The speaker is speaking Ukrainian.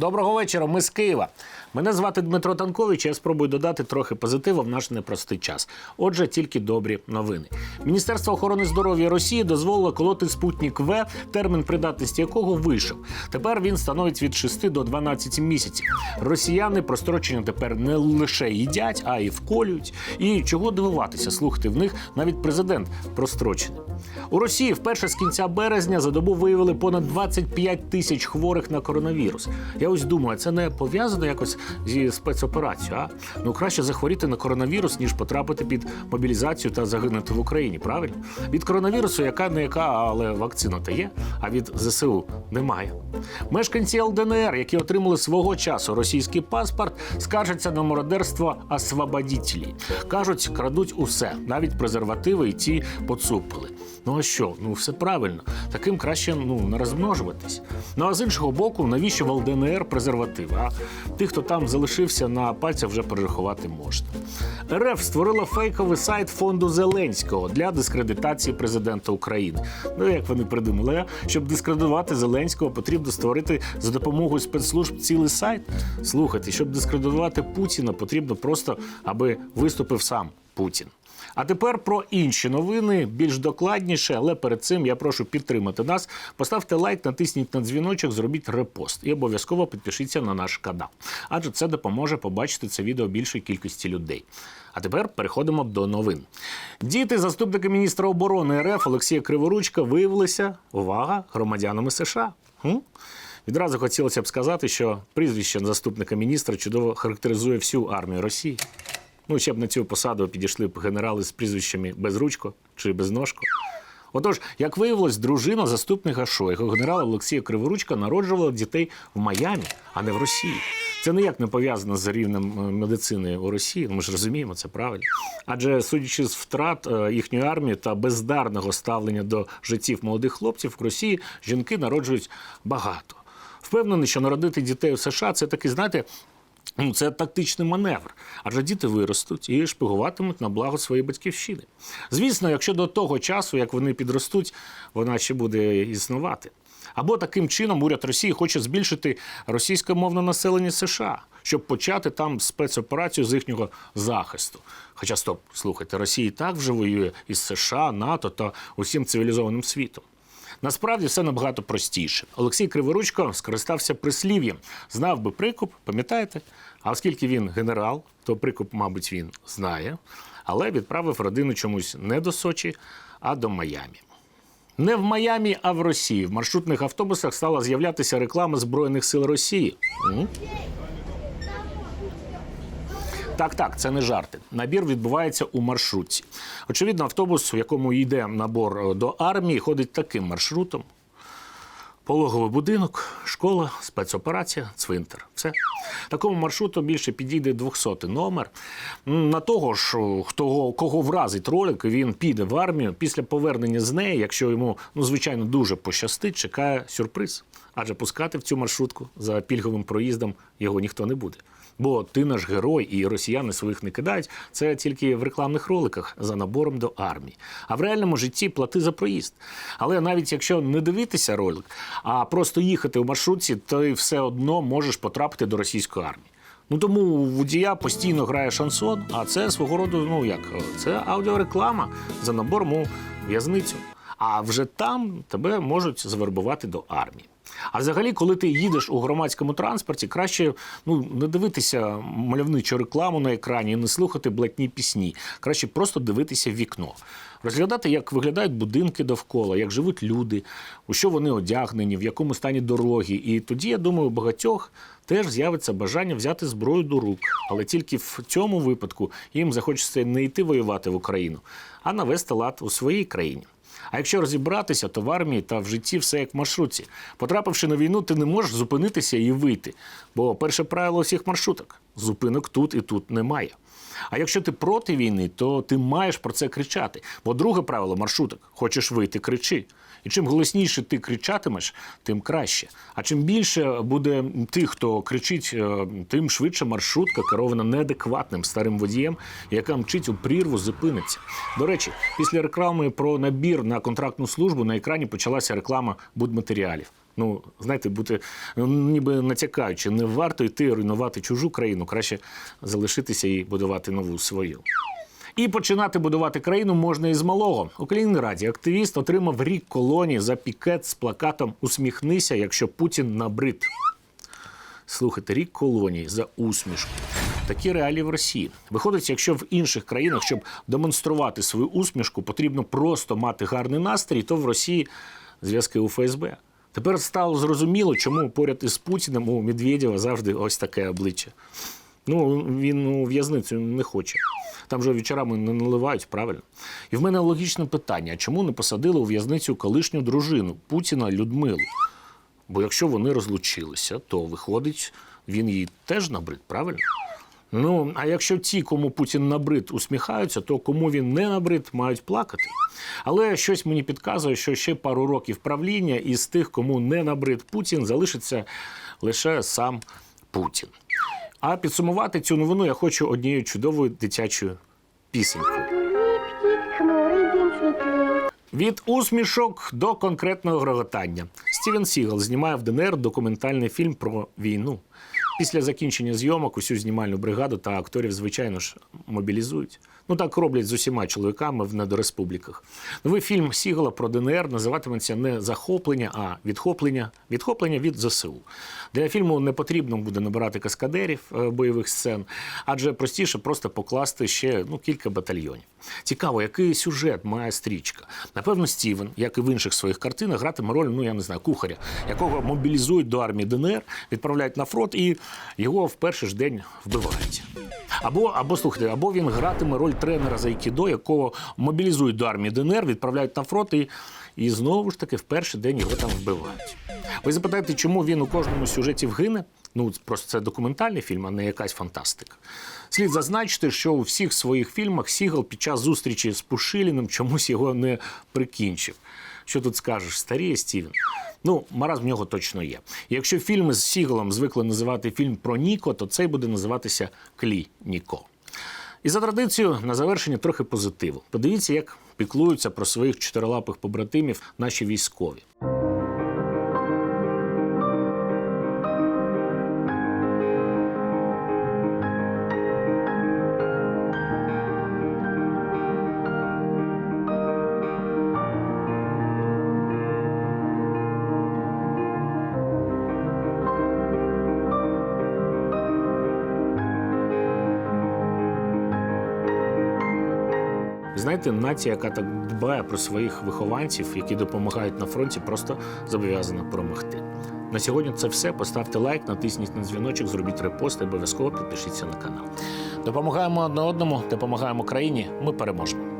Доброго вечора. Ми з Києва. Мене звати Дмитро Танкович. Я спробую додати трохи позитиву в наш непростий час. Отже, тільки добрі новини. Міністерство охорони здоров'я Росії дозволило колоти спутник В, термін придатності якого вийшов. Тепер він становить від 6 до 12 місяців. Росіяни прострочення тепер не лише їдять, а й вколюють. І чого дивуватися, слухайте, в них навіть президент прострочений. У Росії вперше з кінця березня за добу виявили понад 25 тисяч хворих на коронавірус. Я ось думаю, це не пов'язано якось зі спецоперацією. А ну краще захворіти на коронавірус, ніж потрапити під мобілізацію та загинути в Україні. Правильно? Від коронавірусу, яка не яка, але вакцина та є, а від ЗСУ немає. Мешканці ЛДНР, які отримали свого часу російський паспорт, скаржаться на мародерство освободітелі. Кажуть, крадуть усе, навіть презервативи і ті поцупили. Ну а що? Ну все правильно. Таким краще ну не розмножуватись. Ну а з іншого боку, навіщо в ЛДНР презерватив? А тих, хто там залишився на пальцях, вже перерахувати можна. РФ створила фейковий сайт фонду Зеленського для дискредитації президента України. Ну як вони придумали, щоб дискредитувати Зеленського, потрібно створити за допомогою спецслужб цілий сайт. Слухайте, щоб дискредитувати Путіна, потрібно просто, аби виступив сам Путін. А тепер про інші новини більш докладніше, але перед цим я прошу підтримати нас. Поставте лайк, натисніть на дзвіночок, зробіть репост і обов'язково підпишіться на наш канал. Адже це допоможе побачити це відео більшій кількості людей. А тепер переходимо до новин. Діти заступника міністра оборони РФ Олексія Криворучка виявилися увага громадянами США. Відразу хотілося б сказати, що прізвище заступника міністра чудово характеризує всю армію Росії. Ну, ще б на цю посаду підійшли б генерали з прізвищами Безручко чи Безножко. Отож, як виявилось, дружина заступника Шойгу, генерала Олексія Криворучка, народжувала дітей в Майамі, а не в Росії. Це ніяк не пов'язано з рівнем е, медицини у Росії. Ми ж розуміємо, це правильно. Адже судячи з втрат е, їхньої армії та бездарного ставлення до життів молодих хлопців в Росії, жінки народжують багато. Впевнений, що народити дітей у США це такий, знаєте, Ну, це тактичний маневр, адже діти виростуть і шпигуватимуть на благо своєї батьківщини. Звісно, якщо до того часу, як вони підростуть, вона ще буде існувати. Або таким чином уряд Росії хоче збільшити російськомовне населення США, щоб почати там спецоперацію з їхнього захисту. Хоча стоп, слухайте, Росія і так вже воює із США, НАТО та усім цивілізованим світом. Насправді все набагато простіше. Олексій Криворучко скористався прислів'ям. Знав би прикуп, пам'ятаєте? А оскільки він генерал, то прикуп, мабуть, він знає, але відправив родину чомусь не до Сочі, а до Майамі. Не в Майамі, а в Росії. В маршрутних автобусах стала з'являтися реклама Збройних сил Росії. Так, так, це не жарти. Набір відбувається у маршрутці. Очевидно, автобус, в якому йде набор е, до армії, ходить таким маршрутом. Пологовий будинок, школа, спецоперація, цвинтар. Все. Такому маршруту більше підійде 200 номер. На того ж, хто кого вразить ролик, він піде в армію. Після повернення з неї, якщо йому ну звичайно дуже пощастить, чекає сюрприз. Адже пускати в цю маршрутку за пільговим проїздом його ніхто не буде. Бо ти наш герой, і росіяни своїх не кидають. Це тільки в рекламних роликах за набором до армії. А в реальному житті плати за проїзд. Але навіть якщо не дивитися ролик, а просто їхати у маршрутці, то й все одно можеш потрапити до російської армії. Ну тому водія постійно грає шансон, а це свого роду, ну як це аудіореклама за набором у в'язницю. А вже там тебе можуть завербувати до армії. А взагалі, коли ти їдеш у громадському транспорті, краще ну не дивитися мальовничу рекламу на екрані не слухати блатні пісні. Краще просто дивитися вікно, розглядати, як виглядають будинки довкола, як живуть люди, у що вони одягнені, в якому стані дороги. І тоді, я думаю, у багатьох теж з'явиться бажання взяти зброю до рук. Але тільки в цьому випадку їм захочеться не йти воювати в Україну, а навести лад у своїй країні. А якщо розібратися, то в армії та в житті все як в маршрутці. Потрапивши на війну, ти не можеш зупинитися і вийти. Бо перше правило усіх маршруток зупинок тут і тут немає. А якщо ти проти війни, то ти маєш про це кричати. Бо друге правило маршруток хочеш вийти, кричи. І чим голосніше ти кричатимеш, тим краще. А чим більше буде тих, хто кричить, е, тим швидше маршрутка, керована неадекватним старим водієм, яка мчить у прірву, зупиниться. До речі, після реклами про набір на контрактну службу на екрані почалася реклама будматеріалів. Ну, знаєте, бути ну, ніби натякаючи, не варто йти руйнувати чужу країну, краще залишитися і будувати нову свою. І починати будувати країну можна із малого. У Калінінграді активіст отримав рік колонії за пікет з плакатом Усміхнися, якщо Путін набрид. Слухайте, рік колонії за усмішку. Такі реалії в Росії. Виходить, якщо в інших країнах, щоб демонструвати свою усмішку, потрібно просто мати гарний настрій, то в Росії зв'язки у ФСБ. Тепер стало зрозуміло, чому поряд із Путіним у Медведєва завжди ось таке обличчя. Ну, він у в'язницю не хоче. Там же вечорами не наливають, правильно? І в мене логічне питання: чому не посадили у в'язницю колишню дружину Путіна Людмилу? Бо якщо вони розлучилися, то виходить, він їй теж набрид, правильно? Ну, а якщо ті, кому Путін набрид, усміхаються, то кому він не набрид, мають плакати. Але щось мені підказує, що ще пару років правління із тих, кому не набрид Путін, залишиться лише сам Путін. А підсумувати цю новину я хочу однією чудовою дитячою пісенькою. Від усмішок до конкретного гроготання. Стівен Сігал знімає в ДНР документальний фільм про війну. Після закінчення зйомок усю знімальну бригаду та акторів, звичайно ж, мобілізують. Ну так роблять з усіма чоловіками в недореспубліках. Новий фільм Сігала про ДНР називатиметься не захоплення, а відхоплення. Відхоплення від ЗСУ. Для фільму не потрібно буде набирати каскадерів е, бойових сцен, адже простіше просто покласти ще ну, кілька батальйонів. Цікаво, який сюжет має стрічка. Напевно, Стівен, як і в інших своїх картинах, гратиме роль, ну я не знаю, кухаря, якого мобілізують до армії ДНР, відправляють на фронт і його в перший ж день вбивають. Або, або слухайте, або він гратиме роль тренера з айкідо, якого мобілізують до армії ДНР, відправляють на фронт і, і знову ж таки в перший день його там вбивають. Ви запитаєте, чому він у кожному сюжеті вгине? Ну, просто це документальний фільм, а не якась фантастика. Слід зазначити, що у всіх своїх фільмах Сігал під час зустрічі з Пушиліним чомусь його не прикінчив. Що тут скажеш, старіє Стівен? Ну, маразм в нього точно є. Якщо фільми з Сігалом звикли називати фільм про Ніко, то цей буде називатися Клі Ніко. І за традицією на завершення трохи позитиву. Подивіться, як піклуються про своїх чотирилапих побратимів наші військові. Знаєте, нація, яка так дбає про своїх вихованців, які допомагають на фронті, просто зобов'язана перемогти. На сьогодні це все. Поставте лайк, натисніть на дзвіночок, зробіть репост обов'язково підпишіться на канал. Допомагаємо одне одному, допомагаємо країні. Ми переможемо.